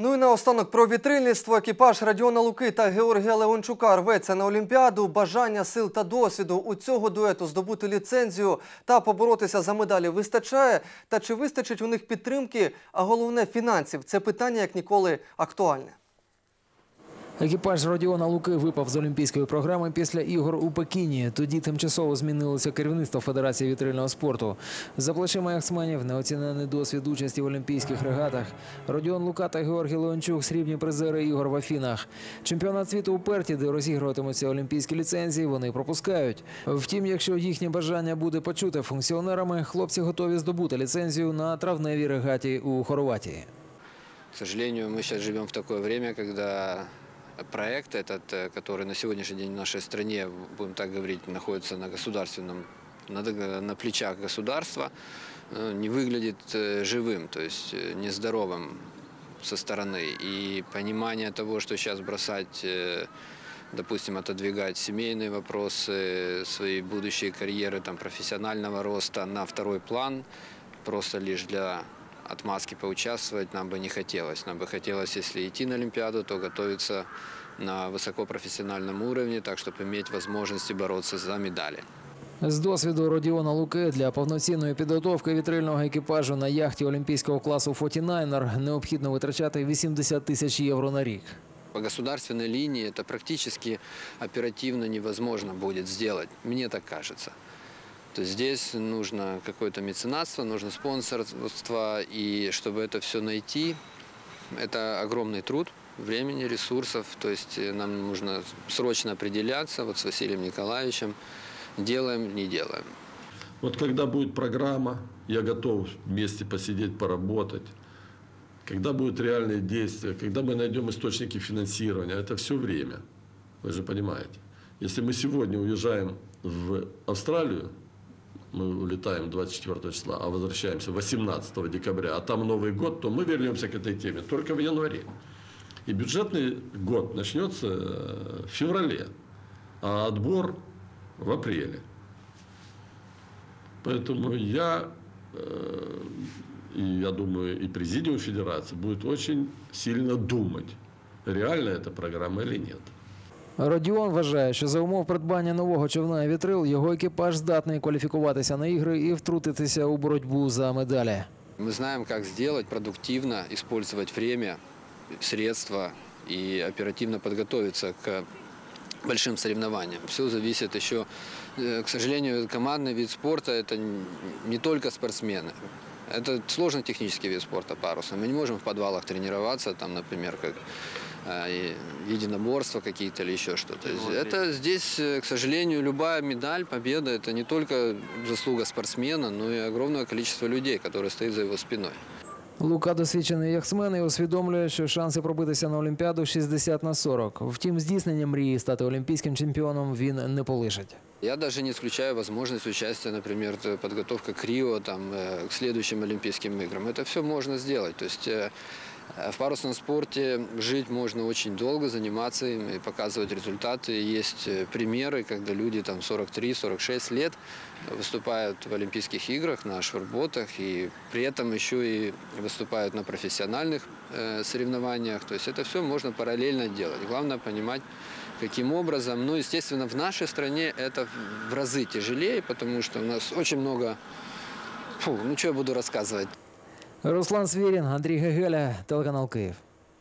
наостанок про вітрильництво. Екіпаж Радіона Луки та Георгія Леончука рветься на Олімпіаду. Бажання, сил та досвіду у цього дуету здобути ліцензію та поборотися за медалі вистачає. Та чи вистачить у них підтримки, а головне фінансів? Це питання як ніколи актуальне. Екіпаж Родіона Луки випав з олімпійської програми після ігор у Пекіні. Тоді тимчасово змінилося керівництво Федерації вітрильного спорту. За плечима яхтсменів неоцінений досвід участі в олімпійських регатах. Родіон Лука та Георгій Леончук – срібні призери ігор в Афінах. Чемпіонат світу у Перті, де розігруватимуться олімпійські ліцензії, вони пропускають. Втім, якщо їхнє бажання буде почуте функціонерами, хлопці готові здобути ліцензію на травневій регаті у Хорватії. К сожалению, мы сейчас живем в такое время, когда проект этот, э, который на сегодняшний день в нашей стране, будем так говорить, находится на государственном, на, на плечах государства, э, не выглядит э, живым, то есть нездоровым со стороны. И понимание того, что сейчас бросать, допустим, отодвигать семейные вопросы, свои будущие карьеры, там, профессионального роста на второй план, просто лишь для отмазки поучаствовать нам бы не хотелось. Нам бы хотелось, если идти на Олимпиаду, то готовиться на высокопрофессиональном уровне, так чтобы иметь возможности бороться за медали. З досвіду Родіона Луки для повноцінної підготовки вітрильного екіпажу на яхті олімпійського класу «Фотінайнер» необхідно витрачати 80 тисяч євро на рік. По государственной линии это практически оперативно невозможно будет сделать, мне так кажется. То есть здесь нужно какое-то меценатство, нужно спонсорство, и чтобы это все найти, это огромный труд времени, ресурсов. То есть э, нам нужно срочно определяться вот с Василием Николаевичем, делаем, не делаем. Вот когда будет программа, я готов вместе посидеть, поработать. Когда будут реальные действия, когда мы найдем источники финансирования, это все время. Вы же понимаете. Если мы сегодня уезжаем в Австралию, мы улетаем 24 числа, а возвращаемся 18 декабря, а там Новый год, то мы вернемся к этой теме только в январе. И бюджетный год начнется э, в феврале, а отбор в апреле. Поэтому я, э, и я думаю, и президиум федерации будет очень сильно думать, реально эта программа или нет. Родіон вважає, що за умов придбання нового човна «Вітрил» його екіпаж здатний кваліфікуватися на ігри і втрутитися у боротьбу за медалі. Мы знаем, как сделать продуктивно, использовать время, средства и оперативно подготовиться к большим соревнованиям. Все зависит еще, э, к сожалению, командный вид спорта – это н- не только спортсмены. Это сложный технический вид спорта паруса. Мы не можем в подвалах тренироваться, там, например, как э, и единоборства какие-то или еще что-то. Это здесь, э, к сожалению, любая медаль, победа – это не только заслуга спортсмена, но и огромное количество людей, которые стоят за его спиной. Лука досвідчений яхтсмен і усвідомлює, що шанси пробитися на Олімпіаду 60 на 40. Втім, здійснення мрії стати олімпійським чемпіоном він не полишить. Я даже не исключаю возможность участия, например, т- подготовка к Рио, там, э, к следующим Олимпийским играм. Это все можно сделать. То есть э, э, в парусном спорте жить можно очень долго, заниматься им и показывать результаты. Есть э, примеры, когда люди там 43-46 лет выступают в Олимпийских играх на шварботах и при этом еще и выступают на профессиональных э, соревнованиях. То есть это все можно параллельно делать. Главное понимать, каким образом. Ну, естественно, в нашей стране это в разы тяжелее, потому что у нас очень много... Фу, ну, что я буду рассказывать? Руслан Свірін, Андрій Гегеля, телеканал Київ.